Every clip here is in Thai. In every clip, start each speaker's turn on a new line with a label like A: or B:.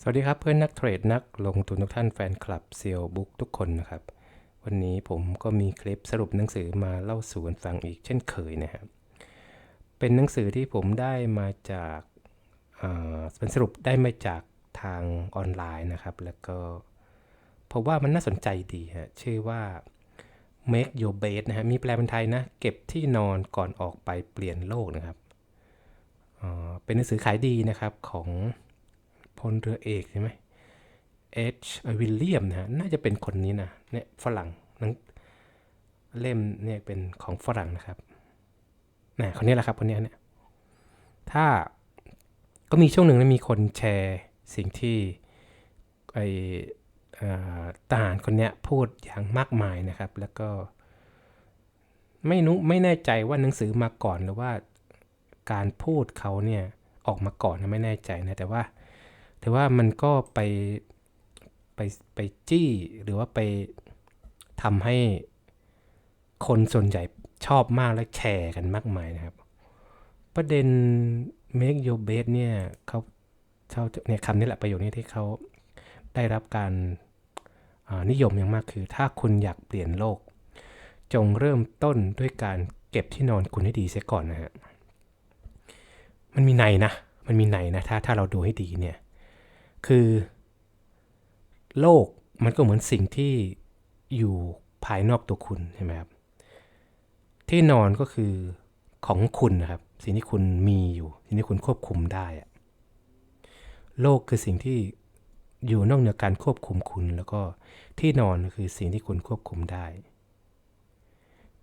A: สวัสดีครับเพื่อนนักเทรดนักลงทุนทุกท่านแฟนคลับเซียวบุ๊กทุกคนนะครับ วันนี้ผมก็มีคลิปสรุปหนังสือมาเล่าสู่กันฟังอีกเช่นเคยนะครับ เป็นหนังสือที่ผมได้มาจากาเป็นสรุปได้มาจากทางออนไลน์นะครับ แล้วก็ผมว่ามันน่าสนใจดีฮะชื่อว่า make your bed นะฮะมีแปลเป็นไทยนะ เก็บที่นอนก่อนออกไปเปลี่ยนโลกนะครับเป็นหนังสือขายดีนะครับของ พลเรือเอกใช่ไหมเอชวิลเลียมนะฮะน่าจะเป็นคนนี้นะเนี่ยฝรั่งหนังเล่มเนี่ยเป็นของฝรั่งนะครับนะคนนี้แหละครับคนนี้เนี่ยถ้าก็มีช่วงหนึ่งนะมีคนแชร์สิ่งที่ไอเอ่อทหารคนเนี้ยพูดอย่างมากมายนะครับ แล้วก็ไม่นุไม่แน่ใจว่าหนังสือมาก่อนหรือว่าการพูดเขาเนี่ยออกมาก่อนนะไม่แน่ใจนะแต่ว่า แต่ว่ามันก็ไปไปไปจี้หรือว่าไปทำให้คนส่วนใหญ่ชอบมากและแชร์กันมากมายนะครับ ประเด็น make your bed เนี่ยเขาเขาเนี่ยคำนี้แหละประโยคนี้ที่เขาได้รับการนิยมอย่างมากคือ ถ้าคุณอยากเปลี่ยนโลก จงเริ่มต้นด้วยการเก็บที่นอนคุณให้ดีเสียก่อนนะฮะมันมีในนะ มันมีในนะ ถ้าถ้าเราดูให้ดีเนี่ย คือ โลกมันก็เหมือนสิ่งที่อยู่ภายนอกตัวคุณใช่ไหมครับที่นอนก็คือของคุณนะครับ สิ่งที่คุณมีอยู่สิ่งที่คุณควบคุมได้ โลกคือสิ่งที่อยู่นอกเหนือการควบคุมคุณ แล้วก็ที่นอนคือสิ่งที่คุณควบคุมได้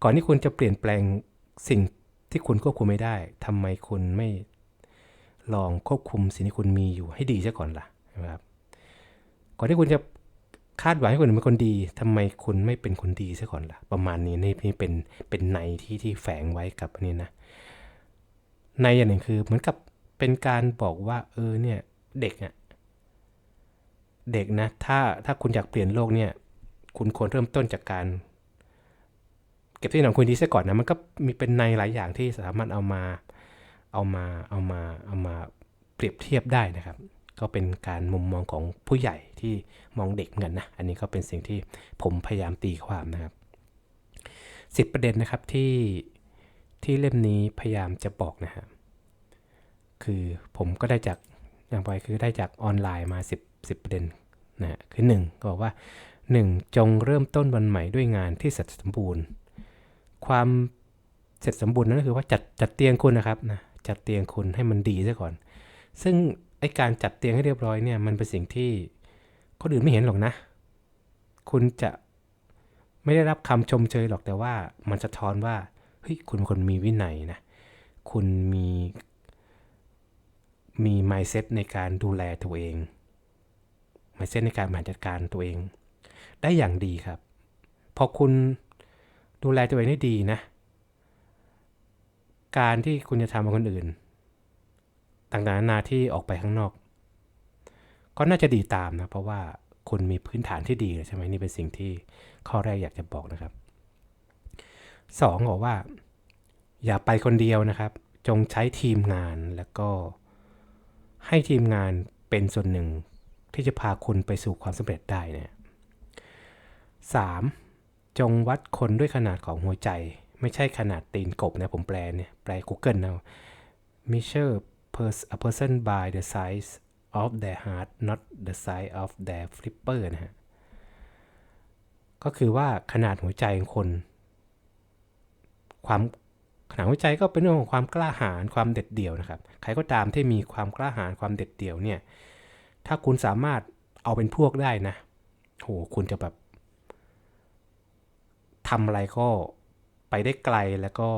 A: ก่อนที่คุณจะเปลี่ยนแปลงสิ่งที่คุณควบคุมไม่ได้ทำไมคุณไม่ลองควบคุมสิ่งที่คุณมีอยู่ให้ดีซะก่อนล่ะ ช่ไหมครับก่อนที่คุณจะคาดหวังให้คนอื่นเป็นคนดีทำไมคุณไม่เป็นคนดีซะก่อนล่ะ ประมาณนี้นี่นี่เป็นเป็นในที่ที่แฝงไว้กับนนี้นะ ในอย่างหนึ่งคือเหมือนกับเป็นการบอกว่า เออเนี่ยเด็กอะเด็กนะถ้าถ้าคุณอยากเปลี่ยนโลกเนี่ย คุณควรเริ่มต้นจากการ เก็บที่นอนคุณดีซะก่อนนะมันก็มีเป็นในหลายอย่างที่สามารถเอามาเอามาเอามาเอามาเปรียบเทียบได้นะครับ ก็เป็นการมุมมองของผู้ใหญ่ที่มองเด็กเหมือนกันนะ อันนี้ก็เป็นสิ่งที่ผมพยายามตีความนะครับสิบประเด็นนะครับที่ที่เล่มนี้พยายามจะบอกนะฮะคือผมก็ได้จากอย่างไปคือได้จากออนไลน์มา 10 10ประเด็นนะฮะคือ1ก็บอกว่า 1. จงเริ่มต้นวันใหม่ด้วยงานที่เสร็จสมบูรณ์ ความเสร็จสมบูรณ์นั่นก็คือว่าจัดจัดเตียงคุณนะครับนะจัดเตียงคุณให้มันดีซะก่อน ซึ่ง ไอการจัดเตียงให้เรียบร้อยเนี่ยมันเป็นสิ่งที่คนอื่นไม่เห็นหรอกนะ คุณจะไม่ได้รับคำชมเชยหรอกแต่ว่ามันสะท้อนว่าเฮ้ยคุณเป็นคนมีวินัยนะคุณมีมี mindset ในการดูแลตัวเอง mindset ในการบริหารจัดการตัวเอง ได้อย่างดีครับ พอคุณดูแลตัวเองได้ดีนะ การที่คุณจะทำกับคนอื่น ต่างๆนานาที่ออกไปข้างนอก ก็น่าจะดีตามนะ เพราะว่าคุณมีพื้นฐานที่ดีใช่ไหมนี่เป็นสิ่งที่ข้อแรกอยากจะบอกนะครับสองบอกว่า อย่าไปคนเดียวนะครับ จงใช้ทีมงานแล้วก็ให้ทีมงานเป็นส่วนหนึ่งที่จะพาคุณไปสู่ความสำเร็จได้นะสามจงวัดคนด้วยขนาดของหัวใจ ไม่ใช่ขนาดตีนกบนะผมแปลเนี่ยแปล Google เอา measure a person by the size of their heart not the size of their flipper นะฮะ ก็คือว่าขนาดหัวใจของคน ความขนาดหัวใจก็เป็นเรื่องของความกล้าหาญความเด็ดเดี่ยวนะครับ ใครก็ตามที่มีความกล้าหาญความเด็ดเดี่ยวเนี่ย ถ้าคุณสามารถเอาเป็นพวกได้นะ โห คุณจะแบบทำอะไรก็ไปได้ไกลแล้วก็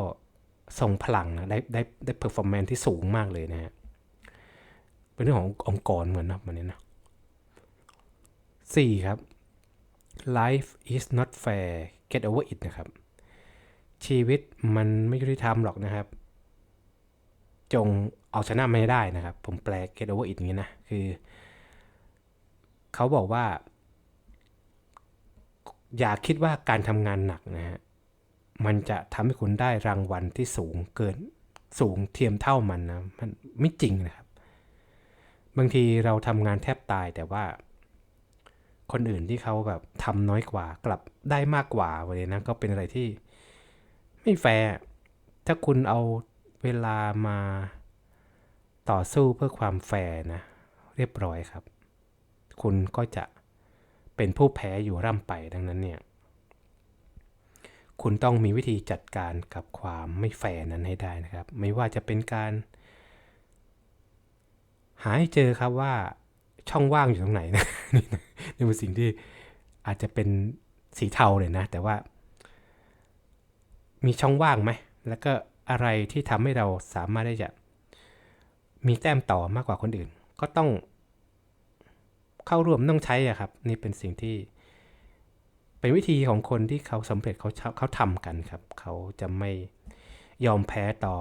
A: ส่งพลังนะได้ได้ได้เพอร์ฟอร์แมนที่สูงมากเลยนะฮะเป็นเรื่องขององค์กรเหมือนนะมันนี้นะสี่ครับ life is not fair get over it นะครับ ชีวิตมันไม่ยุติธรรมหรอกนะครับ จงเอาชนะไมันให้ได้นะครับ ผมแปล get over it อย่างนี้นะ คือ เขาบอกว่า อย่าคิดว่าการทำงานหนักนะฮะ มันจะทำให้คุณได้รางวัลที่สูงเกินสูงเทียมเท่ามันนะมันไม่จริงนะครับ บางทีเราทำงานแทบตายแต่ว่า คนอื่นที่เขาแบบทำน้อยกว่ากลับได้มากกว่าวันนี้นะก็เป็นอะไรที่ ไม่แฟร์ถ้าคุณเอาเวลามาต่อสู้เพื่อความแฟร์นะ เรียบร้อยครับ คุณก็จะเป็นผู้แพ้อยู่ร่ำไปดังนั้นเนี่ย คุณต้องมีวิธีจัดการกับความไม่แฟร์นั้นให้ได้นะครับ ไม่ว่าจะเป็นการ หาให้เจอครับว่าช่องว่างอยู่ตรงไหนนะนี่เป็นสิ่งที่อาจจะเป็นสีเทาเลยนะ แต่ว่า มีช่องว่างไหมแล้วก็อะไรที่ทำให้เราสามารถได้จะมีแต้มต่อมากกว่าคนอื่น ก็ต้องเข้าร่วมต้องใช้อะครับ นี่เป็นสิ่งที่ เป็นวิธีของคนที่เขาสำเร็จเขาเขาทำกันครับ เขาจะไม่ยอมแพ้ต่อ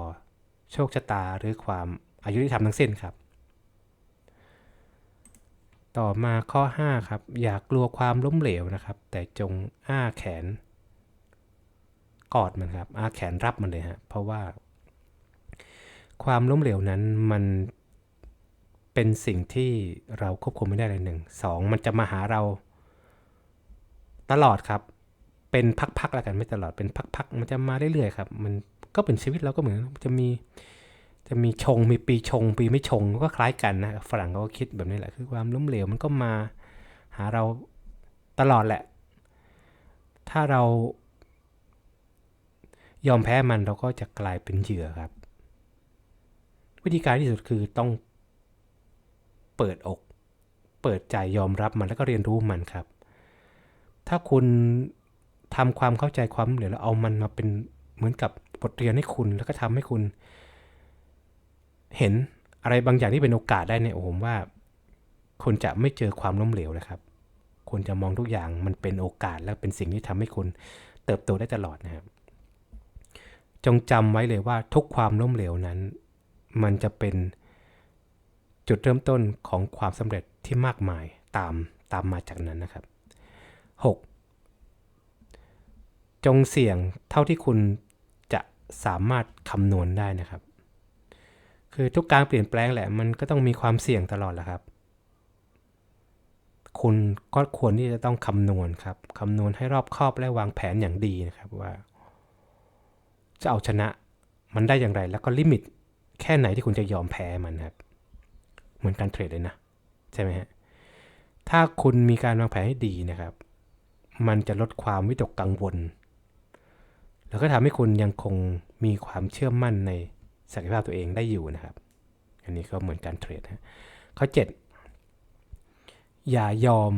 A: โชคชะตาหรือความอายุที่ทำทั้งสิ้นครับ ต่อมาข้อ 5 ครับ อย่ากลัวความล้มเหลวนะครับ แต่จงอ้าแขน กอดมันครับ อ้าแขนรับมันเลยฮะเพราะว่า ความล้มเหลวนั้นมันเป็นสิ่งที่เราควบคุมไม่ได้เลยหนึ่งสองมันจะมาหาเรา ตลอดครับ เป็นพักๆแล้วกันไม่ตลอดเป็นพักๆมันจะมาเรื่อยๆครับมันก็เป็นชีวิตเราก็เหมือนจะมีจะมีชงมีปีชง ปีไม่ชงก็คล้ายกันนะฝรั่งเขาก็คิดแบบนี้แหละคือความล้มเหลวมันก็มาหาเราตลอดแหละ ถ้าเรายอมแพ้มันเราก็จะกลายเป็นเหยื่อครับ วิธีการที่สุดคือต้องเปิดอก เปิดใจยอมรับมันแล้วก็เรียนรู้มันครับ ถ้าคุณทำความเข้าใจความเหลวแล้วเอามันมาเป็นเหมือนกับบทเรียนให้คุณแล้วก็ทำให้คุณ เห็นอะไรบางอย่างที่เป็นโอกาสได้เนี่ยโอ้ผมว่าคุณจะไม่เจอความล้มเหลวเลยครับคุณจะมองทุกอย่างมันเป็นโอกาสและเป็นสิ่งที่ทำให้คุณเติบโตได้ตลอดนะครับ จงจำไว้เลยว่าทุกความล้มเหลวนั้น มันจะเป็นจุดเริ่มต้นของความสำเร็จที่มากมายตามตามมาจากนั้นนะครับ 6. จงเสี่ยงเท่าที่คุณจะสามารถคำนวณได้นะครับ คือทุกการเปลี่ยนแปลงแหละมันก็ต้องมีความเสี่ยงตลอดแหละครับ คุณก็ควรที่จะต้องคำนวณครับคำนวณให้รอบคอบและวางแผนอย่างดีนะครับว่า จะเอาชนะมันได้อย่างไร แล้วก็ลิมิตแค่ไหนที่คุณจะยอมแพ้มันครับ เหมือนการเทรดเลยนะ ใช่ไหมฮะถ้าคุณมีการวางแผนให้ดีนะครับ มันจะลดความวิตกกังวล แล้วก็ทำให้คุณยังคงมีความเชื่อมั่นในศักยภาพตัวเองได้อยู่นะครับ อันนี้ก็เหมือนการเทรดนะข้อ 7 อย่ายอม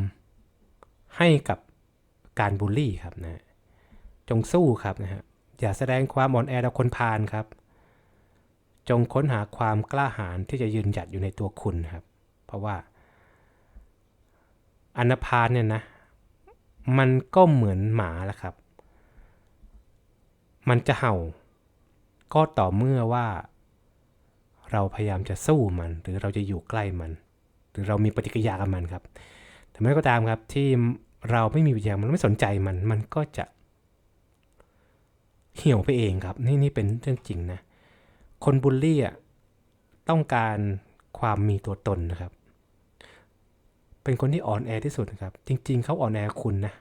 A: ให้กับการบูลลี่ครับนะจงสู้ครับนะฮะอย่าแสดงความอ่อนแอต่อคนพาลครับ จงค้นหาความกล้าหาญที่จะยืนหยัดอยู่ในตัวคุณครับ เพราะว่า อันพาลเนี่ยนะ มันก็เหมือนหมาแหละครับ มันจะเห่า ก็ต่อเมื่อว่า เราพยายามจะสู้มัน หรือเราจะอยู่ใกล้มัน หรือเรามีปฏิกิริยากับมันครับ แต่ไม่ก็ตามครับที่เราไม่มีปฏิกิริยามันไม่สนใจมัน มันก็จะ เหี่ยวไปเองครับ นี่นี่เป็นเรื่องจริงนะ คนบูลลี่อะต้องการความมีตัวตนนะครับ เป็นคนที่อ่อนแอที่สุดนะครับ จริง ๆ เขาอ่อนแอคุณนะ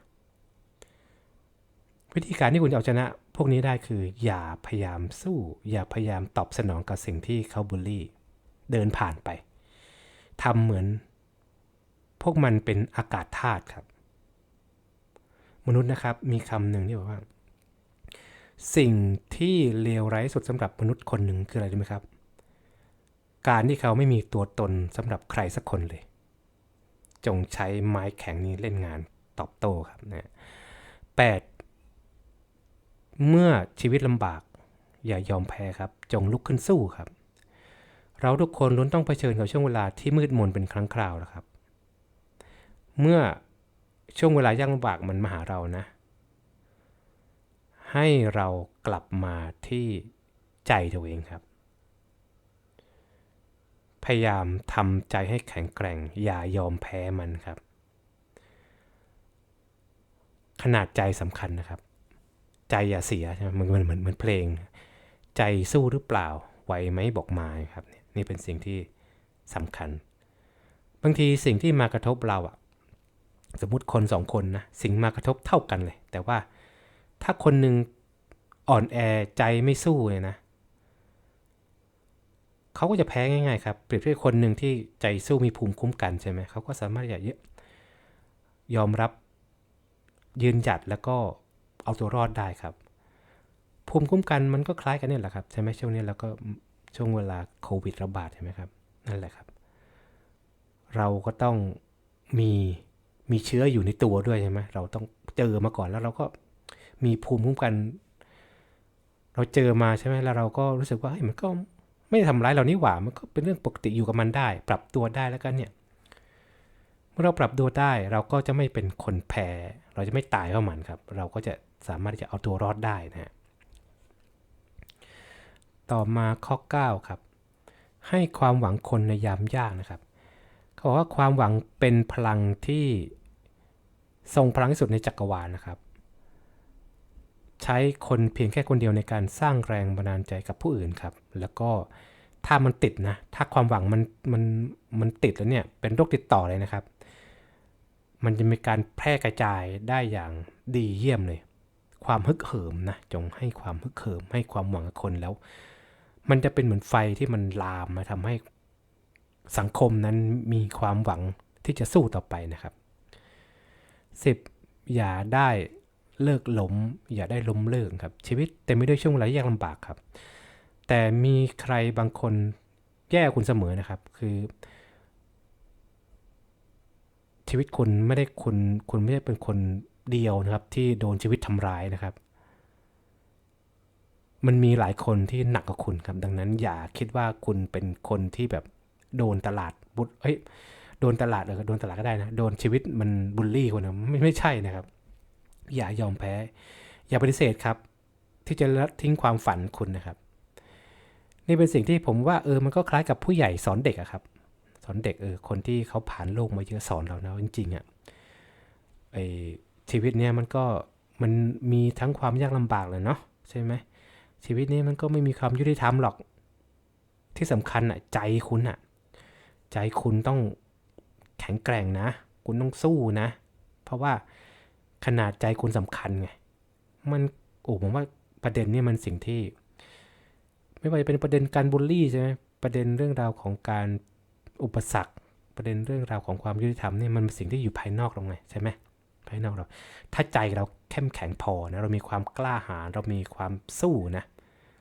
A: วิธีการที่คุณจะเอาชนะ พวกนี้ได้คือ อย่าพยายามสู้ อย่าพยายามตอบสนองกับสิ่งที่เขาบูลลี่ เดินผ่านไปทำเหมือน พวกมันเป็นอากาศธาตุครับ มนุษย์นะครับ มีคำหนึ่งที่บอกว่า สิ่งที่เลวร้ายสุดสำหรับมนุษย์คนหนึ่งคืออะไรรู้ไหมครับ การที่เขาไม่มีตัวตนสำหรับใครสักคนเลย จงใช้ไม้แข็งนี้เล่นงานตอบโต้ครับนะแปดเมื่อชีวิตลำบาก อย่ายอมแพ้ครับ จงลุกขึ้นสู้ครับ เราทุกคนล้วนต้องเผชิญกับช่วงเวลาที่มืดมนเป็นครั้งคราวนะครับ เมื่อช่วงเวลายากลำบากมันมาหาเรานะ ให้เรากลับมาที่ใจตัวเองครับ พยายามทำใจให้แข็งแกร่ง อย่ายอมแพ้มันครับ ขนาดใจสำคัญนะครับ ใจอย่าเสียใช่ไหมมันเหมือนเหมือนเพลง ใจสู้หรือเปล่าไหวไหมบอกมาครับ นี่เป็นสิ่งที่สำคัญ บางทีสิ่งที่มากระทบเราอะสมมติคนสองคนนะสิ่งมากระทบเท่ากันเลย แต่ว่าถ้าคนหนึ่งอ่อนแอใจไม่สู้เลยนะ เขาก็จะแพ้ง่ายๆครับเปรียบเทียบคนหนึ่งที่ใจสู้มีภูมิคุ้มกันใช่ไหมเขาก็สามารถจะยอมรับยืนหยัดแล้วก็เอาตัวรอดได้ครับ ภูมิคุ้มกันมันก็คล้ายกันเนี่ยแหละครับใช่ไหมช่วงนี้แล้วก็ช่วงเวลาโควิดระบาดใช่ไหมครับนั่นแหละครับ เราก็ต้องมีมีเชื้ออยู่ในตัวด้วยใช่ไหมเราต้องเจอมาก่อนแล้วเราก็มีภูมิคุ้มกัน เราเจอมาใช่ไหมแล้วเราก็รู้สึกว่าเฮ้ยมันก็ ไม่ได้ทำร้ายเรานี่หว่ามันก็เป็นเรื่องปกติอยู่กับมันได้ ปรับตัวได้แล้วกันเนี่ยเมื่อเราปรับตัวได้เราก็จะไม่เป็นคนแพ้เราจะไม่ตายเพราะมันครับ เราก็จะสามารถที่จะเอาตัวรอดได้นะฮะต่อมาข้อ 9 ครับ ให้ความหวังคนในยามยากนะครับเขาบอกว่าความหวังเป็นพลังที่ทรงพลังที่สุดในจักรวาลนะครับ ใช้คนเพียงแค่คนเดียวในการสร้างแรงบันดาลใจกับผู้อื่นครับ แล้วก็ถ้ามันติดนะ ถ้าความหวังมันมันมันติดแล้วเนี่ย เป็นโรคติดต่อเลยนะครับ มันจะมีการแพร่กระจายได้อย่างดีเยี่ยมเลย ความฮึกเหิมนะ จงให้ความฮึกเหิม ให้ความหวังกับคนแล้ว มันจะเป็นเหมือนไฟที่มันลามมาทำให้สังคมนั้นมีความหวังที่จะสู้ต่อไปนะครับ 10. อย่าได้ เลิกล้ม อย่าได้ล้มเลิกครับ ชีวิตเต็มไปด้วยช่วงเวลายากลำบากครับ แต่มีใครบางคนแย่คุณเสมอนะครับ คือ ชีวิตคุณไม่ได้คุณคุณไม่ได้เป็นคนเดียวนะครับ ที่โดนชีวิตทำร้ายนะครับ มันมีหลายคนที่หนักกว่าคุณครับ ดังนั้นอย่าคิดว่าคุณเป็นคนที่แบบโดนตลาดบุเอ้ยโดนตลาดเออโดนตลาดก็ได้นะ โดนชีวิตมันบูลลี่คนนะไม่ไม่ใช่นะครับ อย่ายอมแพ้ อย่าปฏิเสธครับ ที่จะละทิ้งความฝันคุณนะครับ นี่เป็นสิ่งที่ผมว่าเออมันก็คล้ายกับผู้ใหญ่สอนเด็กอะครับ สอนเด็กเออคนที่เขาผ่านโลกมาเยอะสอนเรานะจริงๆอะไอชีวิตเนี้ยมันก็มันมีทั้งความยากลำบากเลยเนาะใช่ไหมชีวิตนี้มันก็ไม่มีความยุติธรรมหรอก ที่สำคัญอะใจคุณอะใจคุณต้องแข็งแกร่งนะ คุณต้องสู้นะ เพราะว่า ขนาดใจคุณสำคัญไง มันโอ้ผมว่าประเด็นนี้มันสิ่งที่ ไม่ว่าจะเป็นประเด็นการบูลลี่ใช่ไหมประเด็นเรื่องราวของการอุปสรรค ประเด็นเรื่องราวของความยุติธรรมเนี่ยมันเป็นสิ่งที่อยู่ภายนอกเราไงใช่ไหมภายนอกเรา ถ้าใจเราเข้มแข็งพอนะเรามีความกล้าหาญเรามีความสู้นะ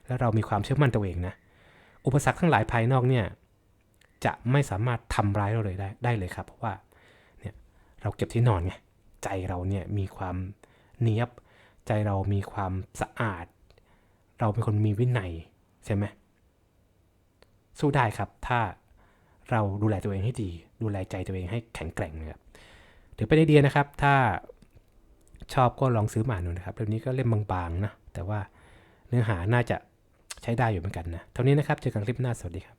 A: แล้วเรามีความเชื่อมั่นตัวเองนะ อุปสรรคทั้งหลายภายนอกเนี่ยจะไม่สามารถทำร้ายเราเลยได้ได้เลยครับ เพราะว่าเนี่ยเราเก็บที่นอนไง ใจเราเนี่ยมีความเนียบ ใจเรามีความสะอาด เราเป็นคนมีวินัยใช่ไหมสู้ได้ครับ ถ้าเราดูแลตัวเองให้ดี ดูแลใจตัวเองให้แข็งแกร่งนะครับเดี๋ยวไปได้เดียนะครับ ถ้าชอบก็ลองซื้อมาหนูนะครับเล่มนี้ก็เล่มบางๆนะแต่ว่าเนื้อหาน่าจะใช้ได้อยู่เหมือนกันนะเท่านี้นะครับเจอกันคลิปหน้าสวัสดีครับ